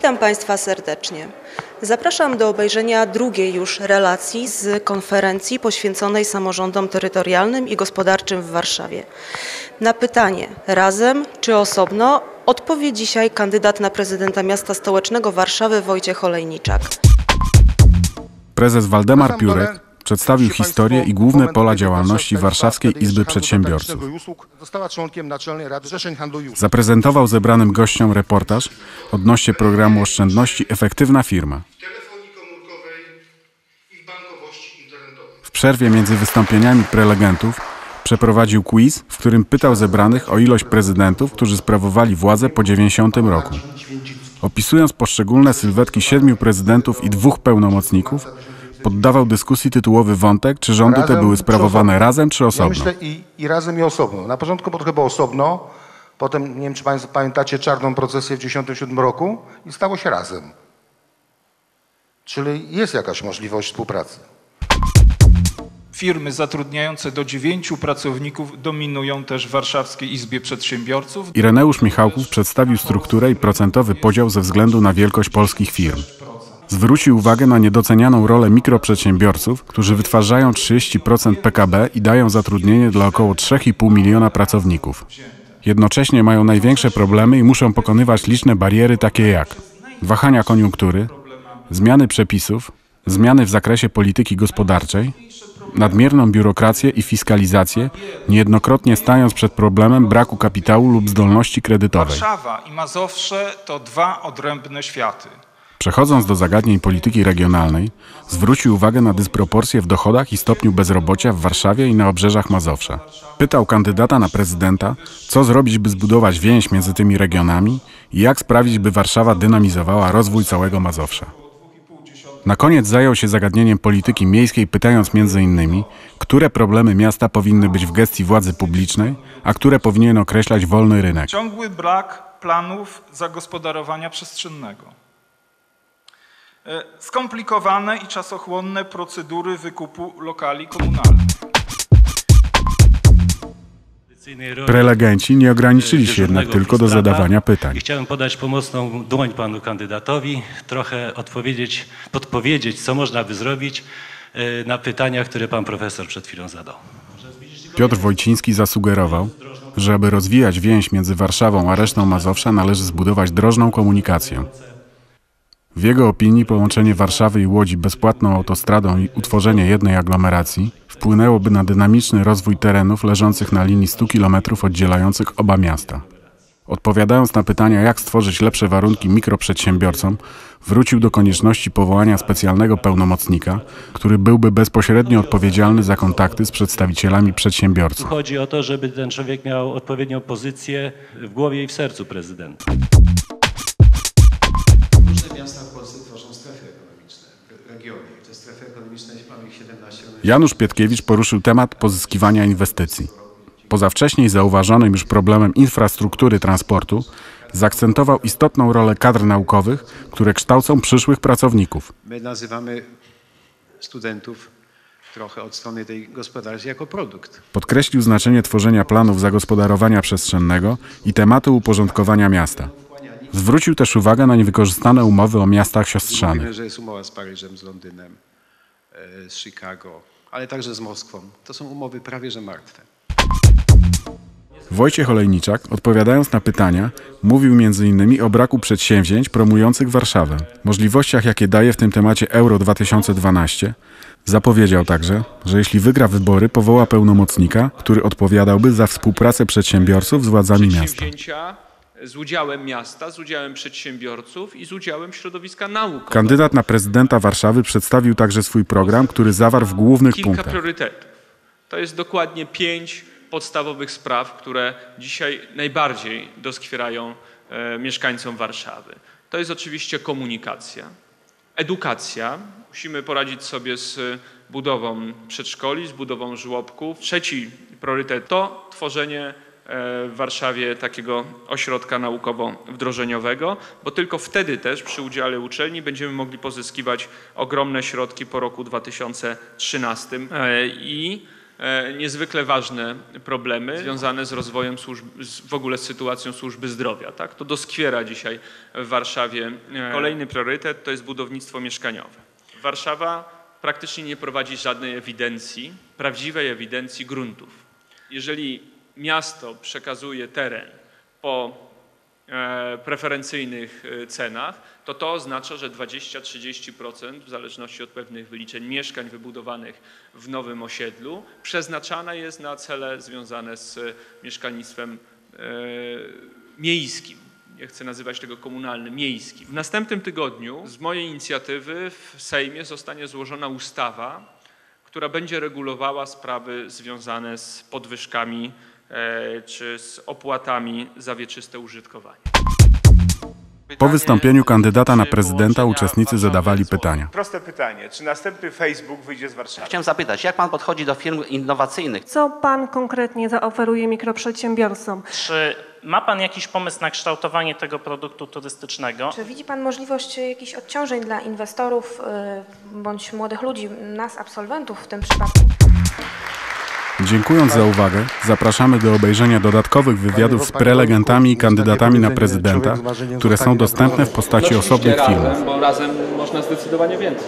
Witam Państwa serdecznie. Zapraszam do obejrzenia drugiej już relacji z konferencji poświęconej samorządom terytorialnym i gospodarczym w Warszawie. Na pytanie razem czy osobno odpowie dzisiaj kandydat na prezydenta miasta stołecznego Warszawy Wojciech Olejniczak. Prezes Waldemar Piórek przedstawił historię i główne pola działalności Warszawskiej Izby Przedsiębiorców. Zaprezentował zebranym gościom reportaż odnośnie programu oszczędności Efektywna Firma. W przerwie między wystąpieniami prelegentów przeprowadził quiz, w którym pytał zebranych o ilość prezydentów, którzy sprawowali władzę po 90 roku. Opisując poszczególne sylwetki siedmiu prezydentów i dwóch pełnomocników, poddawał dyskusji tytułowy wątek, czy rządy te były sprawowane razem czy Ja osobno. myślę i, i razem i osobno. Na początku było chyba osobno, potem nie wiem czy Państwo pamiętacie czarną procesję w 1997 roku i stało się razem. Czyli jest jakaś możliwość współpracy. Firmy zatrudniające do dziewięciu pracowników dominują też w Warszawskiej Izbie Przedsiębiorców. Ireneusz Michałków przedstawił strukturę i procentowy podział ze względu na wielkość polskich firm. Zwrócił uwagę na niedocenianą rolę mikroprzedsiębiorców, którzy wytwarzają 30% PKB i dają zatrudnienie dla około 3,5 miliona pracowników. Jednocześnie mają największe problemy i muszą pokonywać liczne bariery takie jak wahania koniunktury, zmiany przepisów, zmiany w zakresie polityki gospodarczej, nadmierną biurokrację i fiskalizację, niejednokrotnie stając przed problemem braku kapitału lub zdolności kredytowej. Warszawa i Mazowsze to dwa odrębne światy. Przechodząc do zagadnień polityki regionalnej, zwrócił uwagę na dysproporcje w dochodach i stopniu bezrobocia w Warszawie i na obrzeżach Mazowsza. Pytał kandydata na prezydenta, co zrobić, by zbudować więź między tymi regionami i jak sprawić, by Warszawa dynamizowała rozwój całego Mazowsza. Na koniec zajął się zagadnieniem polityki miejskiej, pytając m.in., które problemy miasta powinny być w gestii władzy publicznej, a które powinien określać wolny rynek. Ciągły brak planów zagospodarowania przestrzennego. E, Skomplikowane i czasochłonne procedury wykupu lokali komunalnych. Prelegenci nie ograniczyli się jednak tylko do zadawania pytań. I chciałem podać pomocną dłoń panu kandydatowi, trochę odpowiedzieć, podpowiedzieć, co można by zrobić e, na pytania, które pan profesor przed chwilą zadał. Piotr Wojciński zasugerował, że aby rozwijać więź między Warszawą a resztą Mazowsza należy zbudować drożną komunikację. W jego opinii połączenie Warszawy i Łodzi bezpłatną autostradą i utworzenie jednej aglomeracji wpłynęłoby na dynamiczny rozwój terenów leżących na linii 100 km oddzielających oba miasta. Odpowiadając na pytania, jak stworzyć lepsze warunki mikroprzedsiębiorcom, wrócił do konieczności powołania specjalnego pełnomocnika, który byłby bezpośrednio odpowiedzialny za kontakty z przedstawicielami przedsiębiorców. chodzi o to, żeby ten człowiek miał odpowiednią pozycję w głowie i w sercu prezydenta. Miasta w Polsce tworzą strefy ekonomiczne, re- regiony. Te strefy ekonomiczne, mamy ich 17, one Janusz Pietkiewicz poruszył temat pozyskiwania inwestycji. Poza wcześniej zauważonym już problemem infrastruktury transportu, zaakcentował istotną rolę kadr naukowych, które kształcą przyszłych pracowników. My nazywamy studentów trochę od strony tej gospodarki jako produkt. Podkreślił znaczenie tworzenia planów zagospodarowania przestrzennego i tematu uporządkowania miasta. Zwrócił też uwagę na niewykorzystane umowy o miastach siostrzanych. Mówimy, że jest umowa z Paryżem, z Londynem, e, z Chicago, ale także z Moskwą. To są umowy prawie że martwe. Wojciech Olejniczak, odpowiadając na pytania, mówił m.in. o braku przedsięwzięć promujących Warszawę, możliwościach, jakie daje w tym temacie Euro 2012. Zapowiedział także, że jeśli wygra wybory, powoła pełnomocnika, który odpowiadałby za współpracę przedsiębiorców z władzami miasta. Z udziałem miasta, z udziałem przedsiębiorców i z udziałem środowiska naukowego. Kandydat na prezydenta Warszawy przedstawił także swój program, który zawarł w głównych Kilka punktach. priorytetów. To jest dokładnie pięć podstawowych spraw, które dzisiaj najbardziej doskwierają e, mieszkańcom Warszawy. To jest oczywiście komunikacja, edukacja. Musimy poradzić sobie z budową przedszkoli, z budową żłobków. Trzeci priorytet to tworzenie w Warszawie takiego ośrodka naukowo-wdrożeniowego, bo tylko wtedy też przy udziale uczelni będziemy mogli pozyskiwać ogromne środki po roku 2013 E, i e, niezwykle ważne problemy związane z rozwojem służb, w ogóle z sytuacją służby zdrowia. Tak? To doskwiera dzisiaj w Warszawie. E, Kolejny priorytet to jest budownictwo mieszkaniowe. Warszawa praktycznie nie prowadzi żadnej ewidencji, prawdziwej ewidencji gruntów. Jeżeli miasto przekazuje teren po e, preferencyjnych e, cenach, to to oznacza, że 20-30% w zależności od pewnych wyliczeń mieszkań wybudowanych w nowym osiedlu przeznaczane jest na cele związane z mieszkalnictwem e, miejskim. Nie chcę nazywać tego komunalnym, miejskim. W następnym tygodniu z mojej inicjatywy w Sejmie zostanie złożona ustawa, która będzie regulowała sprawy związane z podwyżkami czy z opłatami za wieczyste użytkowanie. Po wystąpieniu kandydata na prezydenta uczestnicy zadawali pytania. Proste pytanie. Czy następny Facebook wyjdzie z Warszawy? Chciałem zapytać, jak pan podchodzi do firm innowacyjnych? Co pan konkretnie zaoferuje mikroprzedsiębiorcom? Czy ma Pan jakiś pomysł na kształtowanie tego produktu turystycznego? Czy widzi Pan możliwość jakichś odciążeń dla inwestorów y, bądź młodych ludzi, nas absolwentów w tym przypadku? Dziękując za uwagę, zapraszamy do obejrzenia dodatkowych wywiadów z prelegentami i kandydatami na prezydenta, które są dostępne w postaci osobnych filmów. razem można zdecydowanie więcej.